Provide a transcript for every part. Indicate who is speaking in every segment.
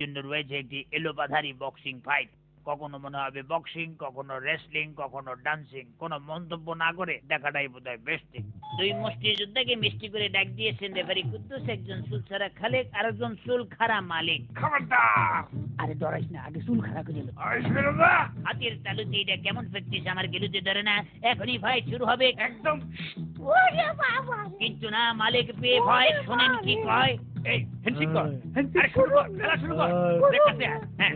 Speaker 1: জন্য রয়েছে একটি এলোপাধারী বক্সিং ফাইট কখনো মনে হবে বক্সিং কখনো রেসলিং কখনো ডান্সিং কোনো মন্তব্য না করে দেখাটাই বোধ হয় বেস্ট দুই মুষ্টিযোদ্ধাকে মিষ্টি করে ডাক দিয়েছেন রেফারি কুদ্দুস। একজন সুলসারা খালেক আরেকজন সুল খারা মালিক।
Speaker 2: খবরদার!
Speaker 1: আরে ডরাইস না আগে চুল করে দিল হাতের তালুতে এটা কেমন প্র্যাকটিস আমার গেলুতে ধরে না। এখনই ফাইট শুরু হবে।
Speaker 2: একদম।
Speaker 1: কিন্তু না মালিক পেয়ে ভয়। শোনেন কি কয়?
Speaker 2: এই হ্যান্ডশেক কর। আরে শুরু কর খেলা শুরু কর। ব্রেক করতে আয়। হ্যাঁ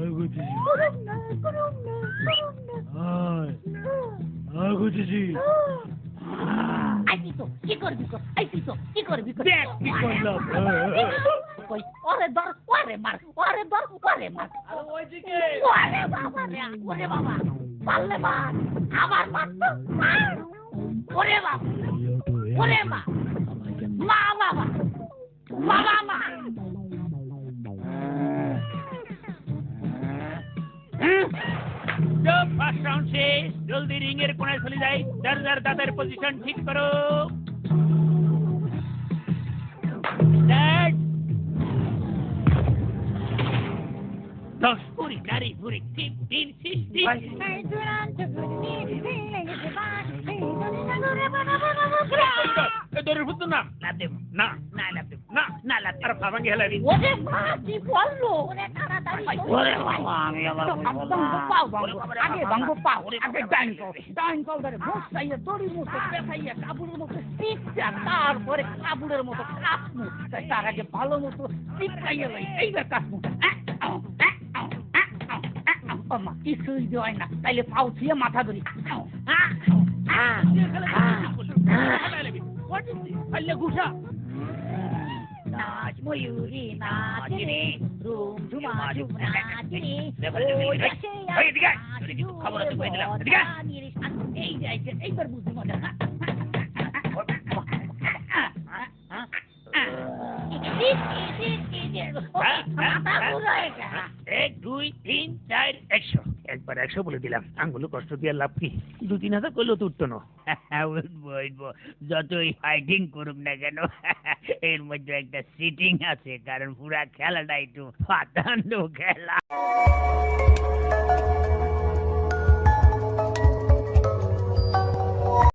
Speaker 1: কি করবি কর তো কি করবি কর
Speaker 2: দেখ কি করলাম।
Speaker 1: কই ওরে ধর ওরে মার ওরে ধর ওরে মার।
Speaker 2: ওইদিকে
Speaker 1: ওরে বাবা রে ওরে বাবা। পারলে মার আবার মার। ওরে বাবা ওরে মা। বাবা
Speaker 2: ফার্স্ট রাউন্ড শেষ জলদি রিং এর কোণায় চলে যাই যার যার দাদার পজিশন ঠিক করো দশ কুড়ি নারী ভুড়ি তিন তিন ফুট না
Speaker 1: দেব
Speaker 2: না
Speaker 1: না
Speaker 2: না
Speaker 1: না দেব
Speaker 2: ভাবাঙ্গি হেলাবি
Speaker 1: ওরে মা কি বলল ওরে তাড়াতাড়ি ওরে বাবা আমি আবার
Speaker 3: ভাঙবো পাও আগে ভাঙবো পাও আগে ডাইন কল ডাইন কল ধরে বসাইয়া দড়ির মতো পেঁচাইয়া কাপড়ের মতো টিপটা তারপরে কাপড়ের মতো কাটমু তাই তার আগে ভালো মতো টিপটাইয়া লাই এইবার কাটমু মা কিছুই দেওয়াই না তাইলে পাও ছুঁয়ে মাথা ধরি
Speaker 2: ঘুষা
Speaker 1: নাচ ময়ূরী নাচ রে রুম ঝুমা ঝুম নাচ রে ওই দেশে।
Speaker 2: তোরে কিছু খবর আছে কই দিলাম। এদিকে
Speaker 3: এই যে এইবার বুঝি মজা
Speaker 2: এক দুই তিন চার একশো একবার একশো বলে দিলাম। আঙ্গুলো কষ্ট দিয়ে লাভ কি? দু তিন হাজার করলেও তো উঠতো না।
Speaker 1: যতই ফাইটিং করুক না কেন, এর মধ্যে একটা সিটিং আছে, কারণ পুরা খেলাটা একটু খেলা।